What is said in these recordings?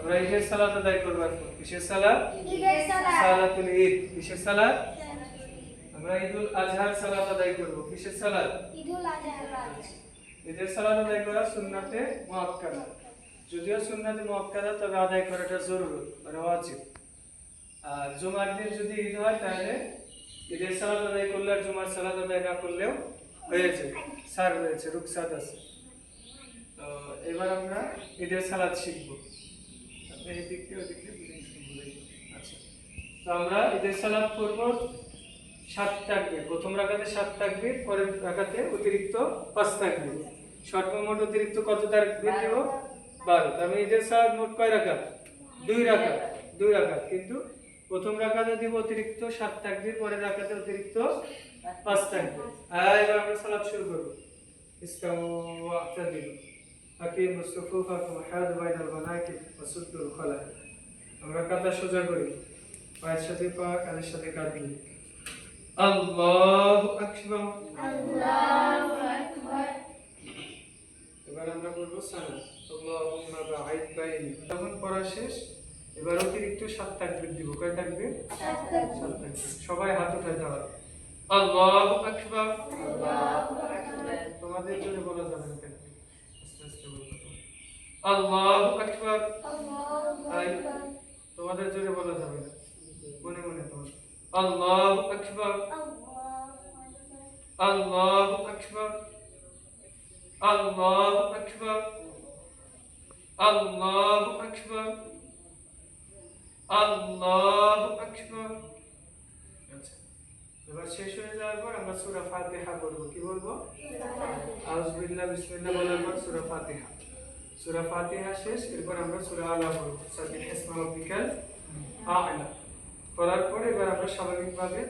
আমরা ঈদের সালাত আদায় করব এখন। কিসের সালাত? ঈদের সালাত। সালাতুল ঈদ। কিসের সালাত? আমরা ঈদুল আজহার সালাত আদায় করব। কিসের সালাত? ঈদুল আজহা ঈদের সালাত আদায় করা সুন্নাতে মুআক্কাদা। যদিও সুন্নাতে মুআক্কাদা তবে আদায় করাটা জরুরি মানে ওয়াজিব। আর জুমার দিন যদি ঈদ হয় তাহলে ঈদের সালাত আদায় করলে আর জুমার সালাত আদায় না করলেও হয়েছে সার রয়েছে রুকসাত আছে। তো এবার আমরা ঈদের সালাত শিখব। আপনি এই দিক দিয়ে ওই দিক দিয়ে বুঝে নিন, আচ্ছা। তো আমরা ঈদের সালাত করব সাত তাকবীর। প্রথম রাকাতে সাত তাকবীর পরের রাকাতে অতিরিক্ত পাঁচ তাকবীর। সর্বমোট অতিরিক্ত কত তাকবীর দেব? বারো। আমি ঈদের সালাত মোট কয় রাকাত? দুই রাকাত। দুই রাকাত। কিন্তু প্রথম রাকাতে দিব অতিরিক্ত সাত তাকবীর পরের রাকাতে অতিরিক্ত পাঁচ তাকবীর। আর এবার আমরা সালাত শুরু করব। ইসলাম ওয়াক্তাদিল হাকিম সুফুফাকুম হাদ বাইনাল মানাকিব ওয়াসুদ্দুল খালাক। আমরা কাতা সোজা করি। পায়ের সাথে পা কানের সাথে কাঁধ মিলিয়ে। আল্লাহু আকবার। আল্লাহু আকবার। এবার আমরা বলব সালাত আল্লাহুম্মা বাঈদ বাইনি। তখন পড়া শেষ এবার অতিরিক্ত সাত তাকবীর দিব। কয় তাকবীর? সাত তাকবীর। সবাই হাত উঠায় দাঁড়াও। আল্লাহু আকবার। তোমাদের জন্য বলা যাবে না আল্লাহু আকবার আল্লাহু আই আকবার তোমাদের জন্য বলা যাবে না মনে মনে তোমার আল্লাহু আকবার আল্লাহু আকবার আল্লাহু আকবার আল্লাহু আকবার আল্লাহু আকবার আচ্ছা এবার শেষ হয়ে যাওয়ার পর আমরা সূরা ফাতিহা করব কি বলব? আউযু বিল্লাহি বিসমিল্লাহ বলার পর সূরা ফাতিহা। সূরা ফাতিহা শেষ, এরপর আমরা সূরা আলা পড়ব। সাবিহ ইসমা রাব্বিকাল আ'লা। করার পর এবার আমরা স্বাভাবিকভাবে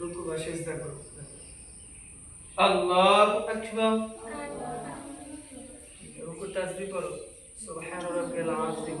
রুকু বা সিজদা করব। আল্লাহু আকবার। রুকু তাসবিহ করো সুবহান রাব্বিয়াল আযীম।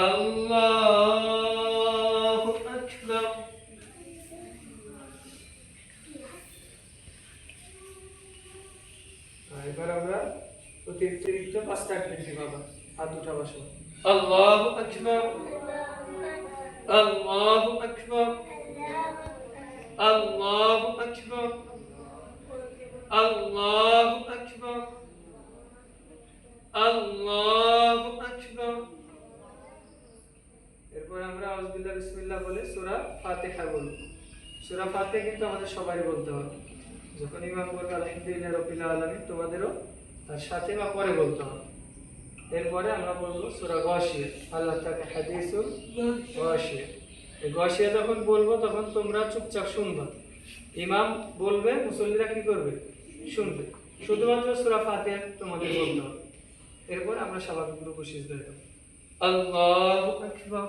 Allahu Ekber. এবার আমরা অতিরিক্ত পাঁচটা মিনিট বাবা আর দুটা বসো আল্লাহ আকবর আল্লাহ আকবর আল্লাহ আকবর আল্লাহ বিসমিল্লাহ বলে সূরা ফাতিহা বলব সূরা ফাতিহা কিন্তু আমাদের সবারই বলতে হবে। যখন ইমাম বলবে, আলহামদুলিল্লাহ রাব্বিল আলামিন তোমাদেরও তার সাথে বা পরে বলতে হবে। এরপরে আমরা বলব সূরা গাশিয়া। আল্লাহ তাকে হাদিসুল গাশিয়া। এই গাশিয়া যখন বলব, তখন তোমরা চুপচাপ শুনবা। ইমাম বলবে, মুসল্লিরা কি করবে? শুনবে। শুধুমাত্র সূরা ফাতিহা তোমাদের বলতে হবে। এরপর আমরা স্বাভাবিক রূপ সিজদা দেব আল্লাহু আকবার।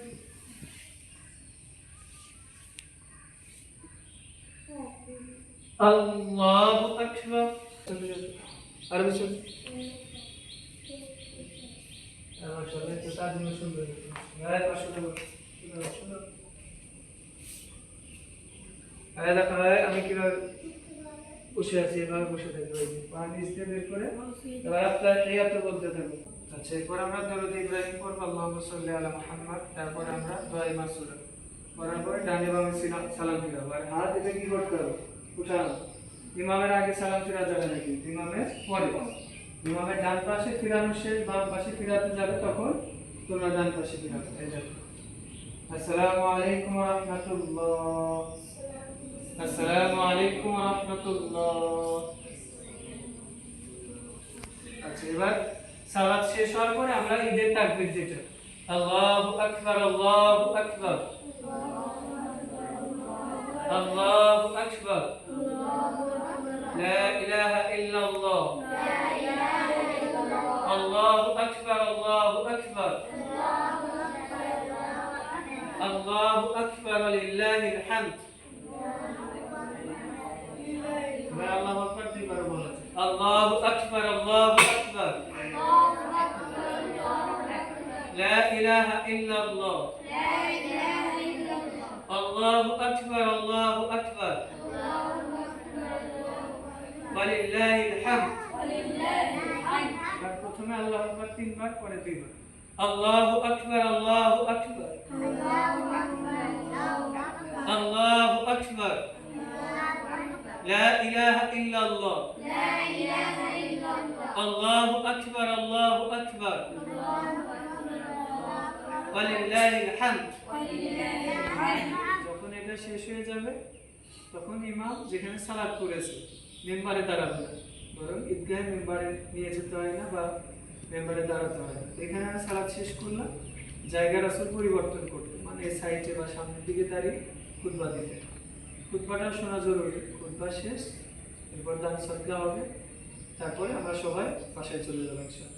আল্লাহু আকবার আর কিছু বসে আছি এভাবে বসে থাকি বের করে এবার আপনার এই হাতে বলতে আমরা দরদ ইব্রাহিম করব আল্লাহ সাল্লি আলা মোহাম্মদ তারপরে আমরা দোয়াই মাসুরা করার সালাম ফিরাবো আর হাত এটা কি করতে হবে উঠানো ইমামের আগে সালাম ফিরা যাবে না কিন্তু ইমামের পরে। ইমামের ডান পাশে ফিরানো শেষ, বাম পাশে ফিরাতে যাবে তখন তোমরা ডান পাশে এই দেখো আসসালামু আলাইকুম রাহমাতুল্লাহ। আসসালামু আলাইকুম রাহমাতুল্লাহ। আচ্ছা এবার সালাত শেষ হওয়ার পরে আমরা ঈদের তাকবীর যেটা। আল্লাহু আকবার আল্লাহু আকবার। আল্লাহু আকবার। لا إله إلا الله. لا إله إلا الله الله أكبر الله أكبر. الله أكبر لله الحمد. الله أكبر الله أكبر الله أكبر. لا إله إلا الله. لا إله إلا الله. الله أكبر الله أكبر. ولله الحمد এবার প্রথমে আল্লাহ আকবার তিনবার পরে দুইবার আল্লাহু আকবার আল্লাহু আকবার আল্লাহু আকবার لا إله إلا الله الله أكبر الله أكبر ولله الحمد যখন এটা শেষ হয়ে যাবে তখন ইমাম যেখানে সালাদ করেছে মেম্বারে দাঁড়াতে হয় বরং ঈদগাহে মেম্বারে নিয়ে যেতে হয় না বা মেম্বারে দাঁড়াতে হয় এখানে আমি সালাদ শেষ করলাম। জায়গার আসল পরিবর্তন করতে। মানে সাইডে বা সামনের দিকে দাঁড়িয়ে খুতবা দিতে। খুতবাটা শোনা জরুরি। খুদবা শেষ, এরপর দান সদ্গা হবে। তারপরে আমরা সবাই বাসায় চলে যাব।